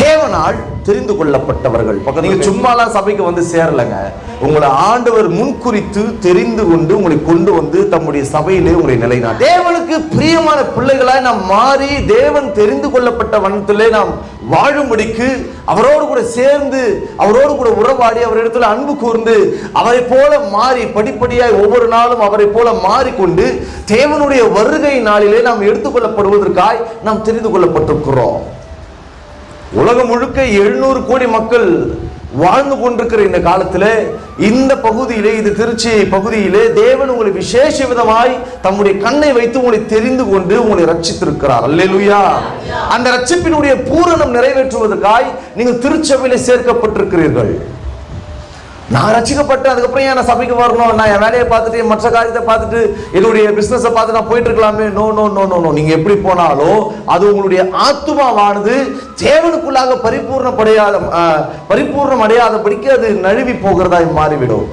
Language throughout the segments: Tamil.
தேவனால் தெரிந்து கொள்ளப்பட்டவர்கள். நீங்க சும்மாலாம் சபைக்கு வந்து சேரலங்க. உங்களை ஆண்டவர் முன்குறித்து தெரிந்து கொண்டு உங்களை கொண்டு வந்து தம்முடைய சபையிலே உங்களை நிலைநாட்டு. தேவனுக்கு பிரியமான பிள்ளைகளாய் நாம் மாறி தேவன் தெரிந்து கொள்ளப்பட்ட வனத்திலே நாம் வாழும்படிக்கு அவரோடு கூட சேர்ந்து அவரோடு கூட உறவாடி அவரிடத்துல அன்பு கூர்ந்து அவரை போல மாறி படிப்படியாய் ஒவ்வொரு நாளும் அவரை போல மாறிக்கொண்டு தேவனுடைய வருகை நாளிலே நாம் எடுத்துக்கொள்ளப்படுவதற்காய் நாம் தெரிந்து கொள்ளப்பட்டிருக்கிறோம். உலகம் முழுக்க எழுநூறு கோடி மக்கள் வாழ்ந்து கொண்டிருக்கிற இந்த காலத்தில் இந்த பகுதியிலே இது திருச்சி பகுதியிலே தேவன் உங்களை விசேஷ விதமாய் தம்முடைய கண்ணை வைத்து உங்களை தெரிந்து கொண்டு உங்களை ரட்சித்திருக்கிறார் லுயா அந்த ரட்சிப்பினுடைய பூரணம் நிறைவேற்றுவதற்காய் நீங்கள் திருச்சபையிலே சேர்க்கப்பட்டிருக்கிறீர்கள். நான் ரசிக்கப்பட்டு அதுக்கப்புறம் ஏன் நான் சபைக்கு வரணும்? நான் என் வேலையை பார்த்துட்டு என் மற்ற காரியத்தை பார்த்துட்டு என்னுடைய பிசினஸை பார்த்து நான் போயிட்டு இருக்கலாமே no no no no no நீங்கள் எப்படி போனாலும் அது உங்களுடைய ஆத்துமாவானது தேவனுக்குள்ளாக பரிபூர்ணப்படையாத பரிபூர்ணம் பரிபூர்ணம் அடையாதபடிக்கு அது நழுவி போகிறதாய் மாறிவிடும்.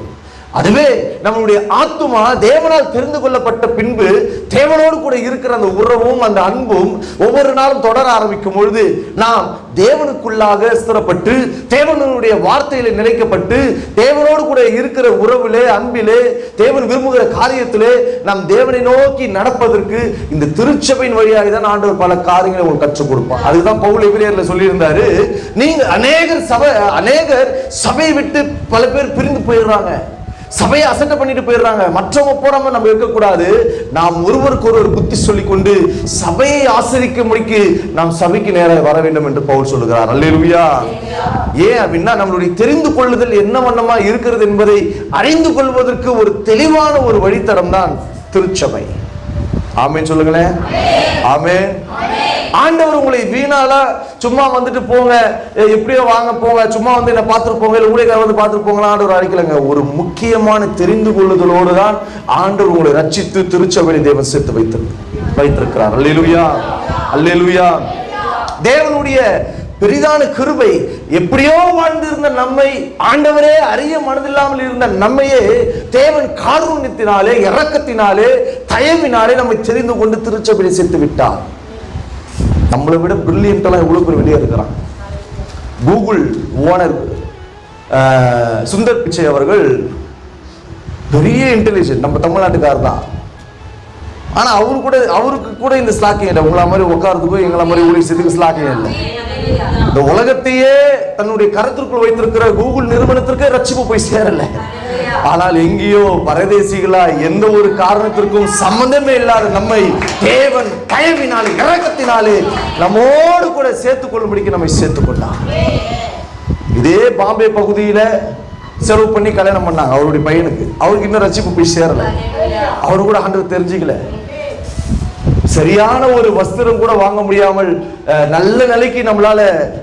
அதுவே நம்மளுடைய ஆத்துமா தேவனால் தெரிந்து கொள்ளப்பட்ட பின்பு தேவனோடு கூட இருக்கிற அந்த உறவும் அந்த அன்பும் ஒவ்வொரு நாளும் தொடர ஆரம்பிக்கும் பொழுது நாம் தேவனுக்குள்ளாக ஸ்திரப்பட்டு தேவனுடைய வார்த்தையில நிலைக்கப்பட்டு தேவனோடு கூட இருக்கிற உறவிலே அன்பிலே தேவன் விரும்புகிற காரியத்திலே நாம் தேவனை நோக்கி நடப்பதற்கு இந்த திருச்சபையின் வழியாக தான் ஆண்டவர் பல காரியங்களை உங்களுக்கு கற்றுக் கொடுப்பார். அதுதான் பவுல் எபிரேயர்ல சொல்லியிருந்தாரு. நீங்க அநேகர் சபை அநேகர் சபையை விட்டு பல பேர் பிரிந்து போயிடுறாங்க. சபையை அசட்டை பண்ணிட்டு போயிடுறாங்க. மற்றவங்க போறாம நம்ம இருக்கக்கூடாது. நாம் ஒருவருக்கு ஒருவர் புத்தி சொல்லி கொண்டு சபையை ஆசிரிக்க முடிக்கு நாம் சபைக்கு நேர வர வேண்டும் என்று பவுல் சொல்லுகிறார். அல்லேலூயா. ஏன் அப்படின்னா நம்மளுடைய தெரிந்து கொள்ளுதல் என்ன வண்ணமா இருக்கிறது என்பதை அறிந்து கொள்வதற்கு ஒரு தெளிவான ஒரு வழித்தடம் தான் திருச்சபை. ஆமென் சொல்லுங்களேன். ஆமே ஆண்டவர் உங்களை வீணால சும்மா வந்துட்டு போங்க ஏ, எப்படியோ வாங்க போங்க சும்மா வந்து என்ன பார்த்துட்டு போங்க இல்லை ஊழியக்காரர் வந்து பார்த்துட்டு போங்களா ஆண்டவர் அழைக்கலங்க ஒரு முக்கியமான தெரிந்து கொள்ளுதலோடு தான் ஆண்டவர் உங்களை ரச்சித்து திருச்சபையை தேவன் சேர்த்து வைத்து வைத்திருக்கிறார். அல்லேலுயா. அல்லேலுயா. தேவனுடைய பெரிதான கிருபை எப்படியோ வாழ்ந்திருந்த நம்மை ஆண்டவரே அறிய மனதில்லாமல் இருந்த நம்மையே தேவன் காரூண்யத்தினாலே இறக்கத்தினாலே தயவினாலே நம்மை தெரிந்து கொண்டு திருச்சபையை சேர்த்து விட்டார். நம்மளை விட பிரில்லியன்ட்டெல்லாம் எவ்வளோ பேர் வெளியே இருக்கிறான் கூகுள் ஓனர் சுந்தர் பிச்சை அவர்கள் பெரிய இன்டெலிஜென்ட் நம்ம தமிழ்நாட்டுக்காரர் தான். ஆனா அவரு கூட அவருக்கு கூட இந்த ஸ்லாக்கியம் இல்லை? உங்களை மாதிரி உட்காரத்துக்கும் எங்களை மாதிரி ஊழிய செய்துக்கு ஸ்லாக்கியம் இல்லை? இந்த உலகத்தையே தன்னுடைய கருத்திற்குள் வைத்திருக்கிற கூகுள் நிறுவனத்திற்கு ரட்சிப்பு போய் சேரலை. ஆனால் எங்கேயோ பரதேசிகளா எந்த ஒரு காரணத்திற்கும் சம்பந்தமே இல்லாத நம்மை தேவன் தயவினாலே இறக்கத்தினாலே நம்மோடு கூட சேர்த்துக் கொள்ளும்படிக்கு நம்மை சேர்த்துக் கொண்டான் இதே பாம்பே பகுதியில செலவு பண்ணி கல்யாணம் பண்ணாங்க அவருடைய பையனுக்கு. அவருக்கு இன்னும் ரசிப்பு போய் சேரல. அவரு கூட ஆண்டு தெரிஞ்சுக்கல. சரியான ஒரு வஸ்திரம் கூட வாங்க முடியாமல் அஹ், நல்ல நிலைக்கு நம்மளால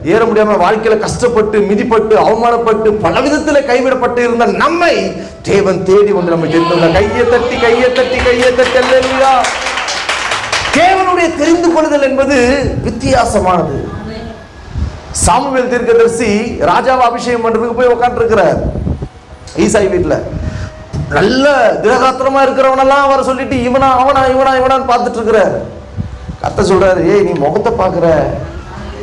ஏற முடியாமல் வாழ்க்கையில கஷ்டப்பட்டு மிதிப்பட்டு அவமானப்பட்டு பல விதத்துல கைவிடப்பட்டு இருந்த நம்மை தேவன் தேடி வந்து நம்ம தெரிந்து கையை தட்டி கையை தட்டி கையை தட்டி அல்லேலூயா. தேவனுடைய தெரிந்து கொள்ளுதல் என்பது வித்தியாசமானது. சாமுவேல் தீர்க்கதரிசி ராஜாவை அபிஷேகம் பண்றதுக்கு போய் உட்காந்துருக்கிறார் ஈசாய் வீட்டில் நல்ல திரகாத்திரமா இருக்கிறவனெல்லாம் வர சொல்லிட்டு இவனா அவனா இவனா இவனான்னு பார்த்துட்டு இருக்கிறார் கத்த சொல்றாரு ஏய் நீ முகத்தை பார்க்குற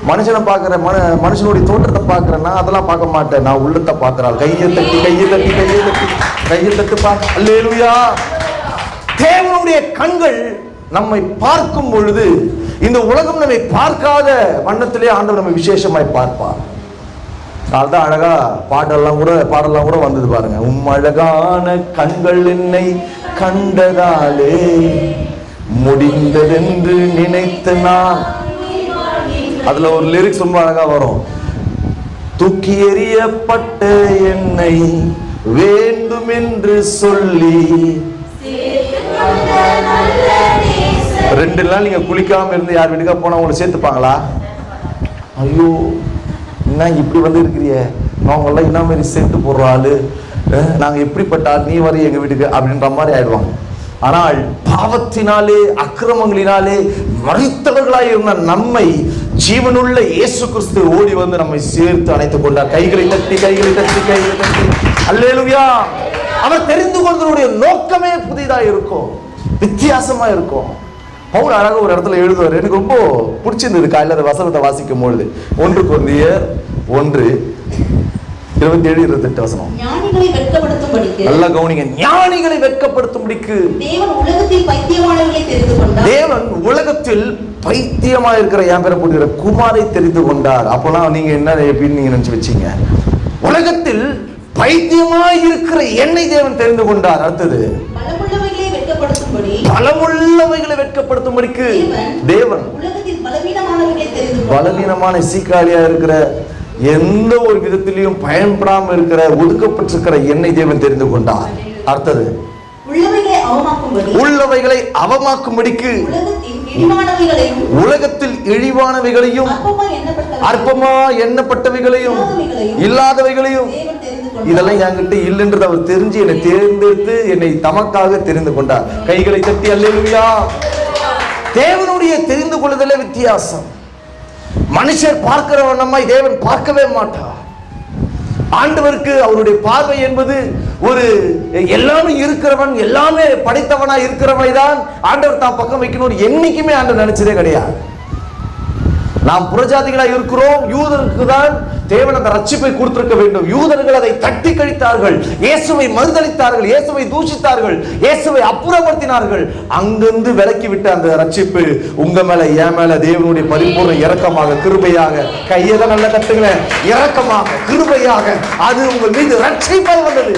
மனுஷனை பார்க்குற மன மனுஷனுடைய தோற்றத்தை பார்க்குற நான் அதெல்லாம் பார்க்க மாட்டேன். நான் உள்ளத்தை பார்க்குறாள். கையை தட்டி கையை தட்டி கையை தட்டி கையை தட்டு பா. அல்லேலூயா. தேவனுடைய கண்கள் நம்மை பார்க்கும் பொழுது இந்த உலகம் நம்மை பார்க்காத வண்ணத்திலே ஆண்டவர் நம்மை விசேஷமாய் பார்ப்பார். அதுதான் அழகா பாட்டெல்லாம் கூட பாடெல்லாம் கூட வந்தது பாருங்க. உம் அழகான கண்கள் என்னை கண்டதாலே முடிந்ததென்று நினைத்து நான். அதுல ஒரு லிரிக்ஸ் ரொம்ப அழகா வரும். தூக்கி எறியப்பட்ட என்னை வேண்டும் என்று சொல்லி ரெண்டு நாள் நீங்க குளிக்காம இருந்து யார் வீட்டுக்கா போனா உங்களை சேர்த்துப்பாங்களா? ஐயோ. என்ன இப்படி வந்து இருக்கிறிய அவங்க என்ன மாதிரி சேர்த்து போடுற ஆளு? நாங்கள் எப்படிப்பட்ட ஆள்? நீ வர எங்கள் வீட்டுக்கு அப்படின்ற மாதிரி ஆயிடுவாங்க. ஆனால் பாவத்தினாலே அக்கிரமங்களினாலே மறித்தவர்களாய் இருந்த நம்மை ஜீவனுள்ள இயேசு கிறிஸ்து ஓடி வந்து நம்மை சேர்த்து அணைத்துக் கொண்டார். கைகளை தட்டி கைகளை தட்டி கைகளை தட்டி. அல்லேலூயா! அவர் தெரிந்து கொள்வதனுடைய நோக்கமே புதிதாக இருக்கும். வித்தியாசமா இருக்கும். பவுல் அழகாக ஒரு இடத்துல எழுதுவார் எனக்கு ரொம்ப பிடிச்சிருந்தது காலையில் அந்த வசனத்தை வாசிக்கும் பொழுது. ஒன்று கொந்தியர் ஒன்று இருபத்தி ஏழு இருபத்தெட்டு வசனம். ஞானிகளை வெட்கப்படுத்தும்படிக்கு நல்லா கவனிங்க ஞானிகளை வெட்கப்படுத்தும்படிக்கு. தேவன் உலகத்தில் பைத்தியமா இருக்கிற என் பேரை போட்டுக்கிற குமாரை தெரிந்து கொண்டார். அப்போலாம் நீங்க என்ன எப்படின்னு நீங்க நினைச்சு வச்சீங்க? உலகத்தில் பைத்தியமா இருக்கிற என்னை தேவன் தெரிந்து கொண்டார். அடுத்தது பலமுள்ளவைகளை வெட்கப்படுத்தும்படி பலமுள்ளவைகளை வெட்கப்படுத்தும்படிக்கு தேவன் பலவீனமான சீக்காளியா இருக்கிற எந்த ஒரு விதத்திலையும் பயன்படாம இருக்கிற ஒதுக்கப்பட்டிருக்கிற என்னை தேவன் தெரிந்து கொண்டார். அடுத்தது உள்ளவைகளை அவமாக்கும்படி உள்ளவைகளை அவமாக்கும்படிக்கு உலகத்தில் இழிவானவைகளையும் அற்பமா எண்ணப்பட்ட அற்பமா எண்ணப்பட்டவைகளையும் இல்லாதவைகளையும் இதெல்லாம் என்கிட்ட இல்லைன்றது அவர் தெரிஞ்சு என்னை தேர்ந்தெடுத்து என்னை தமக்காக தெரிந்து கொண்டார். கைகளை தட்டி அல்லா தேவனுடைய தெரிந்து கொள்ளுதல வித்தியாசம். மனுஷர் பார்க்கிற வண்ணமாய் தேவன் பார்க்கவே மாட்டார். ஆண்டவருக்கு அவருடைய பார்வை என்பது ஒரு எல்லாமே இருக்கிறவன் எல்லாமே படைத்தவனா இருக்கிறவனை தான் ஆண்டவர் தான் பக்கம் வைக்கணும்னு என்னைக்குமே ஆண்டவர் நினைச்சதே கிடையாது. நாம் புறஜாதிகளாக இருக்கிறோம். யூதருக்கு தான் தேவன் அந்த ரட்சிப்பை கொடுத்திருக்க வேண்டும். யூதர்கள் அதை தட்டி கழித்தார்கள். இயேசுவை மறுதளித்தார்கள் இயேசுவை தூஷித்தார்கள். இயேசுவை அப்புறப்படுத்தினார்கள். அங்கிருந்து விலக்கி விட்ட அந்த ரட்சிப்பு உங்க மேல என் மேல தேவனுடைய பரிபூர்ண இறக்கமாக கிருபையாக கையை தான் நல்லா இறக்கமாக இரக்கமாக கிருபையாக அது உங்கள் மீது ரட்சிப்பாய் வந்தது.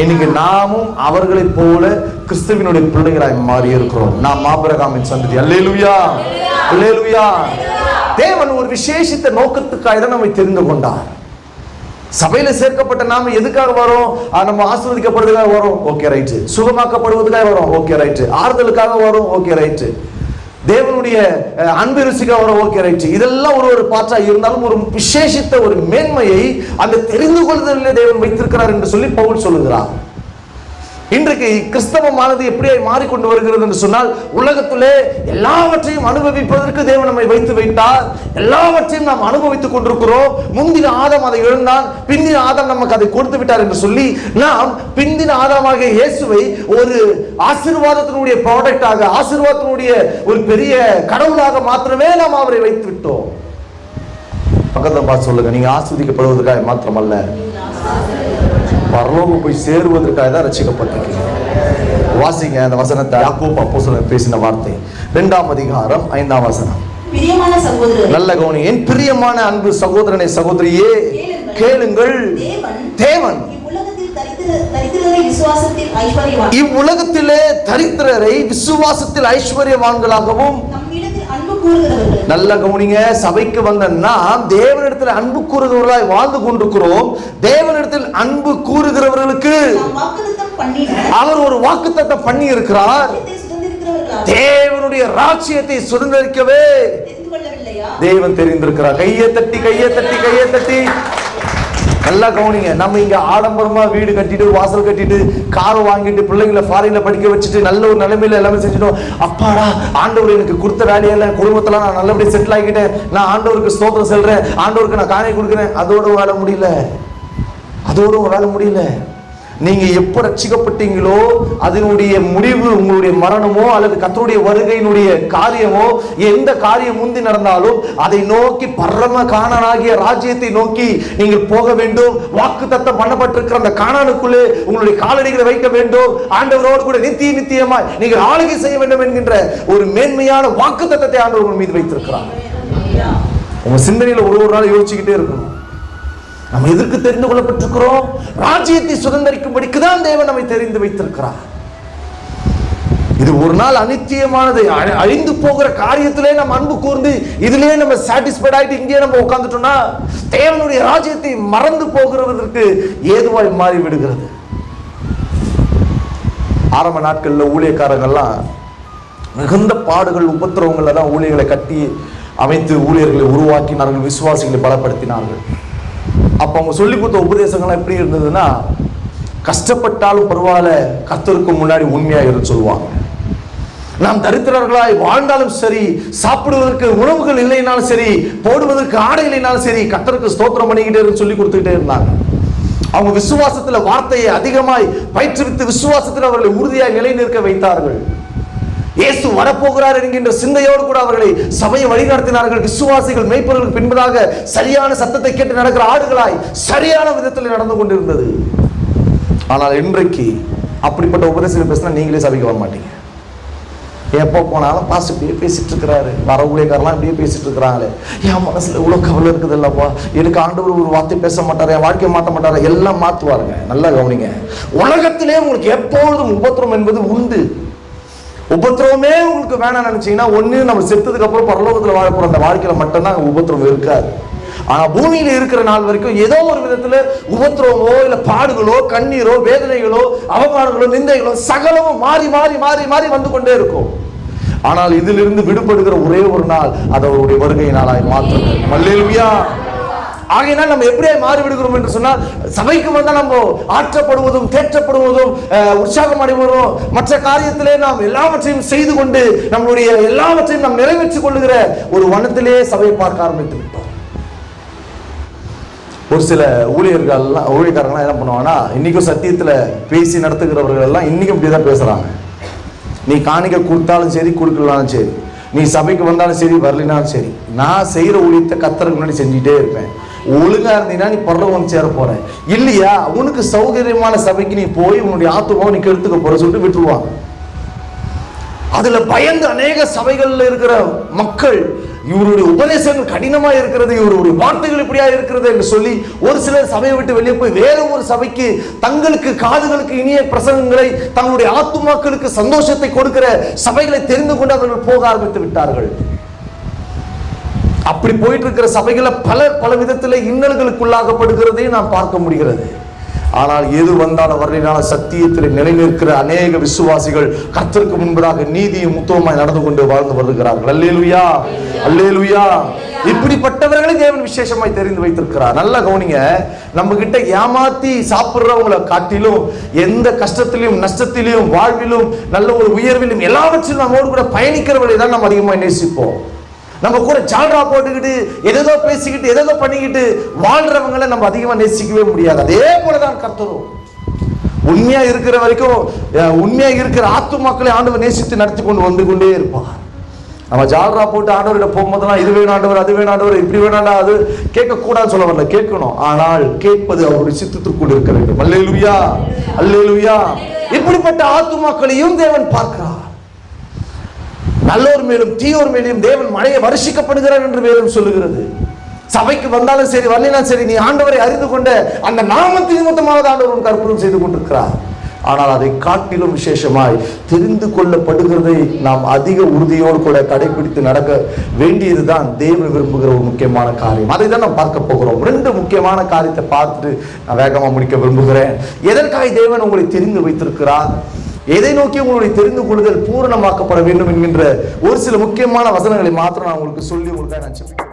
இன்னைக்கு நாமும் அவர்களைப் போல கிறிஸ்துவினுடைய பிள்ளைகளாய் மாறி இருக்கிறோம் நாம் மாபரகாமின் சந்ததி. அல்லேலுயா. அல்லேலுயா. தேவன் ஒரு விசேஷித்த நோக்கத்துக்காக தான் நம்மை தெரிந்து கொண்டார். சபையில சேர்க்கப்பட்ட நாம எதுக்காக வரோம்? நம்ம ஆசீர்வதிக்கப்படுவதற்காக வரோம். ஓகே ரைட்டு சுகமாக்கப்படுவதற்காக வரோம். ஓகே ரைட்டு ஆறுதலுக்காக வரோம். ஓகே ரைட்டு தேவனுடைய அன்பு ருசிக்காக அவரை ஓகே ரைட்டு இதெல்லாம் ஒரு ஒரு பாற்றாக இருந்தாலும் ஒரு விசேஷித்த ஒரு மேன்மையை அந்த தெரிந்து கொள்வதிலே தேவன் வைத்திருக்கிறார் என்று சொல்லி பவுல் சொல்லுகிறார். இன்றைக்கு கிறிஸ்தவமானது எப்படியாய் மாறிக்கொண்டு வருகிறது என்று சொன்னால் உலகத்திலே எல்லாவற்றையும் அனுபவிப்பதற்கு தேவன் நம்மை வைத்து வைத்தார். எல்லாவற்றையும் நாம் அனுபவித்துக் கொண்டிருக்கிறோம். முந்தின ஆதம் அதை இழந்தான். பிந்தின ஆதம் நமக்கு அதை கொடுத்து விட்டார் என்று சொல்லி நாம் பிந்தின ஆதமாக இயேசுவை ஒரு ஆசீர்வாதத்தினுடைய ப்ராடக்டாக ஆசீர்வாதத்தினுடைய ஒரு பெரிய கடவுளாக மாத்திரமே நாம் அவரை வைத்து விட்டோம். பக்கத்துல பார்த்து சொல்லுங்க. நீங்க ஆஸ்வதிக்கப்படுவதற்காக மாத்திரமல்ல. பரலோகம் போய் சேருவதற்காக தான் ரசிக்கப்பட்டிருக்கீங்க வாசிங்க அந்த வசனத்தை. யாக்கோப் அப்போஸ்தலன் பேசின வார்த்தை. இரண்டாம் அதிகாரம் ஐந்தாம் வசனம். நல்ல கவனி என் பிரியமான அன்பு சகோதரனை சகோதரியே கேளுங்கள். தேவன் இவ்வுலகத்தில் தரித்திர- தரித்திரரை விசுவாசத்தில் ஐஸ்வர்யவான்களாகவும் நல்ல கவனிங்க சபைக்கு வந்த நாம் தேவனிடத்தில் அன்பு கூறுகிறவர்களாய் வாழ்ந்து கொண்டிருக்கிறோம். தேவனிடத்தில் அன்பு கூறுகிறவர்களுக்கு அவர் ஒரு வாக்குத்தத்தம் பண்ணி இருக்கிறார் தேவனுடைய ராஜ்யத்தை சுதந்திரிக்கவே தேவன் தெரிந்திருக்கிறார். கையை தட்டி கையை தட்டி கையை தட்டி. நல்லா கவனிங்க. நம்ம இங்க ஆடம்பரமா வீடு கட்டிட்டு வாசல் கட்டிட்டு காரை வாங்கிட்டு பிள்ளைங்களை ஃபாரின்ல படிக்க வச்சுட்டு நல்ல ஒரு நிலைமையில எல்லாமே செஞ்சுட்டோம். அப்பாடா ஆண்டவர் எனக்கு கொடுத்த வேலையில குடும்பத்துல நான் நல்லபடியா செட்டில் ஆகிட்டேன். நான் ஆண்டவருக்கு ஸ்தோத்திரம் செல்றேன். ஆண்டவருக்கு நான் காணி கொடுக்குறேன். அதோட வேலை முடியல. அதோட வேலை முடியல. நீங்க எப்போ ரட்சிக்கப்பட்டீங்களோ அதனுடைய முடிவு உங்களுடைய மரணமோ அல்லது கத்தருடைய வருகையினுடைய காரியமோ எந்த காரியம் முந்தி நடந்தாலும் அதை நோக்கி பரம காணனாகிய ராஜ்யத்தை நோக்கி நீங்கள் போக வேண்டும். வாக்கு தத்தம் பண்ணப்பட்டிருக்கிற அந்த காணானுக்குள்ளே உங்களுடைய காலடிகளை வைக்க வேண்டும். ஆண்டவரோடு கூட நித்திய நித்தியமாய் நீங்கள் ஆளுகை செய்ய வேண்டும் என்கின்ற ஒரு மேன்மையான வாக்கு தத்தத்தை ஆண்டவர் உங்கள் மீது வைத்திருக்கிறார். உங்க சிந்தனையில ஒரு ஒரு நாள் யோசிச்சுக்கிட்டே இருக்கணும். நம்ம எதற்கு தெரிந்து கொள்ளப்பட்டிருக்கிறோம்? ராஜ்யத்தை சுதந்திரிக்கும்படிக்கு தான் தேவன் நம்மை தெரிந்து வைத்திருக்கிறார். இது ஒரு நாள் அனித்தியமானது அழி- அழிந்து போகிற காரியத்திலே நம்ம அன்பு கூர்ந்து இதிலே நம்ம சாட்டிஸ்ஃபைட் ஆயிட்டு இங்கே நம்ம உட்கார்ந்துட்டோம்னா தேவனுடைய ராஜ்யத்தை மறந்து போகிறதற்கு ஏதுவாய் மாறி விடுகிறது ஆரம்ப நாட்கள்ல ஊழியக்காரங்கள்லாம் மிகுந்த பாடுகள் உபத்திரவங்களை தான் ஊழியர்களை கட்டி அமைத்து ஊழியர்களை உருவாக்கினார்கள் விசுவாசிகளை பலப்படுத்தினார்கள். அப்ப அவங்க சொல்லி கொடுத்த உபதேசங்கள்லாம் எப்படி இருந்ததுன்னா கஷ்டப்பட்டாலும் பரவாயில்ல கத்தருக்கு முன்னாடி உண்மையாக இருந்து சொல்லுவாங்க. நாம் தரித்திரர்களாய் வாழ்ந்தாலும் சரி சாப்பிடுவதற்கு உணவுகள் இல்லைனாலும் சரி போடுவதற்கு ஆடை இல்லைனாலும் சரி கத்தருக்கு ஸ்தோத்திரம் பண்ணிக்கிட்டே சொல்லி கொடுத்துக்கிட்டே இருந்தாங்க. அவங்க விசுவாசத்துல வார்த்தையை அதிகமாய் பயிற்றுவித்து விசுவாசத்தில் அவர்களை உறுதியாக நிலை நிற்க வைத்தார்கள். இயேசு வரப்போகிறார் என்கின்ற சிந்தையோடு கூட அவர்களை சபையை வழிநடத்தினார்கள் விசுவாசிகள் மெய்ப்பவர்களுக்கு பின்பதாக சரியான சத்தத்தை கேட்டு நடக்கிற ஆடுகளாய் சரியான விதத்தில் நடந்து கொண்டிருந்தது. ஆனால் இன்றைக்கு அப்படிப்பட்ட உபதேசங்கள் பேசினா நீங்களே சபைக்கு வர மாட்டீங்க. எப்போ போனாலும் பாஸ் இப்படியே பேசிட்டு இருக்கிறாரு. வர ஊழியக்காரெல்லாம் இப்படியே பேசிட்டு இருக்கிறாங்களே. என் மனசுல இவ்வளோ கவலை இருக்குது இல்லப்பா. எனக்கு ஆண்டவர் ஒரு வார்த்தை பேச மாட்டாரு என் வாழ்க்கையை மாற்ற மாட்டாரு எல்லாம் மாற்றுவாருங்க நல்லா கவனிங்க. உலகத்திலே உங்களுக்கு எப்பொழுதும் உபத்திரம் என்பது உண்டு. உபத்திரவமே உங்களுக்கு வேணாம் நினைச்சீங்கன்னா ஒன்று நம்ம செத்ததுக்கு அப்புறம் பரலோகத்துல வாழ போற அந்த வாழ்க்கையில மட்டும்தான் உபத்திரவம் இருக்காது. ஆனா பூமியில இருக்கிற நாள் வரைக்கும் ஏதோ ஒரு விதத்துல உபத்திரவமோ இல்ல பாடுகளோ கண்ணீரோ வேதனைகளோ அவமானங்களோ நிந்தைகளோ சகலமும் மாறி மாறி மாறி மாறி வந்து கொண்டே இருக்கும். ஆனால் இதிலிருந்து விடுபடுகிற ஒரே ஒரு நாள் அது அவருடைய வருகை நாளாய் மாற்றம் மல்லேலுயா ஆகையினால் நம்ம எப்படியே மாறி விடுகிறோம் என்று சொன்னால் சபைக்கு வந்தால் நம்ம ஆற்றப்படுவதும் தேற்றப்படுவதும் அஹ், உற்சாகம் அடைவதும் மற்ற காரியத்திலே நாம் எல்லாவற்றையும் செய்து கொண்டு நம்மளுடைய எல்லாவற்றையும் நாம் நிறைவேற்றிக் கொள்ளுகிற ஒரு வனத்திலே சபையை பார்க்க ஆரம்பித்து விட்டோம் ஒரு சில ஊழியர்கள்லாம் ஊழியக்காரங்களாம் என்ன பண்ணுவாங்கன்னா இன்னைக்கும் சத்தியத்தில் பேசி நடத்துகிறவர்கள் எல்லாம் இன்னைக்கும் இப்படி தான் பேசுறாங்க. நீ காணிக்க கொடுத்தாலும் சரி கொடுக்கலனாலும் சரி நீ சபைக்கு வந்தாலும் சரி வரலினாலும் சரி நான் செய்கிற ஊழியத்தை கத்தருக்கு முன்னாடி செஞ்சுட்டே இருப்பேன். ஒழுங்கா இருந்தீங்கன்னா நீ பரலோகம் சேர போற. இல்லையா? உனக்கு சௌகரியமான சபைக்கு நீ போய் உன்னுடைய ஆத்துமாவை நீ கெடுத்துக்க போற சொல்லிட்டு விட்டுருவாங்க அதுல பயந்து அநேக சபைகள்ல இருக்கிற மக்கள் இவருடைய உபதேசங்கள் கடினமா இருக்கிறது இவருடைய வார்த்தைகள் இப்படியா இருக்கிறது என்று சொல்லி ஒரு சிலர் சபையை விட்டு வெளியே போய் வேற ஒரு சபைக்கு தங்களுக்கு காதுகளுக்கு இனிய பிரசங்கங்களை தங்களுடைய ஆத்துமாக்களுக்கு சந்தோஷத்தை கொடுக்கிற சபைகளை தெரிந்து கொண்டு அவர்கள் போக ஆரம்பித்து விட்டார்கள். அப்படி போயிட்டு இருக்கிற சபைகளை பல பல விதத்தில் இன்னல்களுக்குள்ளாகப்படுகிறதை நாம் பார்க்க முடிகிறது. ஆனால் எது வந்தாலும் வரலினால சத்தியத்தில் நிலைநிற்கிற அநேக விசுவாசிகள் கத்திற்கு முன்பதாக நீதியும் முத்துவமாய் நடந்து கொண்டு வாழ்ந்து வருகிறார்கள். அல்லேலுயா அல்லேலுயா. இப்படிப்பட்டவர்களை தேவன் விசேஷமாய் தெரிந்து வைத்திருக்கிறார். நல்லா கவனிங்க நம்ம கிட்ட ஏமாத்தி சாப்பிடுறவங்களை காட்டிலும் எந்த கஷ்டத்திலையும் நஷ்டத்திலும் வாழ்விலும் நல்ல ஒரு உயர்விலும் எல்லாவற்றிலும் நம்மோடு கூட பயணிக்கிறவர்களை தான் நம்ம அதிகமாக நேசிப்போம். நம்ம கூட ஜால்ரா போட்டுக்கிட்டு எதேதோ பேசிக்கிட்டு எதேதோ பண்ணிக்கிட்டு வாழ்றவங்களை நம்ம அதிகமா நேசிக்கவே முடியாது. அதே போலதான் கர்த்தரும். உண்மையா இருக்கிற வரைக்கும் உண்மையா இருக்கிற ஆத்துமாக்களை ஆண்டவர் நேசித்து நடத்தி கொண்டு வந்து கொண்டே இருப்பார். நம்ம ஜால்ரா போட்டு ஆண்டவர்கிட்ட போகும்போதெல்லாம் இது வேணும் ஆண்டவர் அது வேணும் ஆண்டவர் இப்படி வேணாண்டா அது கேட்கக்கூடாதுன்னு சொல்ல வரல. கேட்கணும். ஆனால் கேட்பது அவருடைய சித்தத்திற்குள் இருக்க வேண்டும். அல்லேலுயா அல்லேலுயா. இப்படிப்பட்ட ஆத்துமாக்களையும் தேவன் பார்க்கிறார். நல்லோர் மேலும் தீயோர் மேலும் தேவன் மழையை வருஷிக்கப்படுகிறார் என்று வேதம் சொல்லுகிறது. சபைக்கு வந்தாலும் சரி வரலாம் சரி நீ ஆண்டவரை அறிந்து கொண்ட அந்த நாமத்தின் நிமித்தமாவது ஆண்டவர் உனக்கு செய்து கொண்டிருக்கிறார். ஆனால் அதை காட்டிலும் விசேஷமாய் தெரிந்து கொள்ளப்படுகிறதை நாம் அதிக உறுதியோடு கூட கடைபிடித்து நடக்க வேண்டியதுதான் தேவன் விரும்புகிற ஒரு முக்கியமான காரியம். அதை தான் நாம் பார்க்க போகிறோம். ரெண்டு முக்கியமான காரியத்தை பார்த்துட்டு நான் வேகமாக முடிக்க விரும்புகிறேன். எதற்காக தேவன் உங்களை தெரிந்து வைத்திருக்கிறார்? எதை நோக்கி உங்களுடைய தெரிந்து கொள்ளுதல் பூரணமாக்கப்பட வேண்டும் என்கின்ற ஒரு சில முக்கியமான வசனங்களை மாத்திரம் நான் உங்களுக்கு சொல்லி உங்களுக்காக நான் செபிக்கிறேன்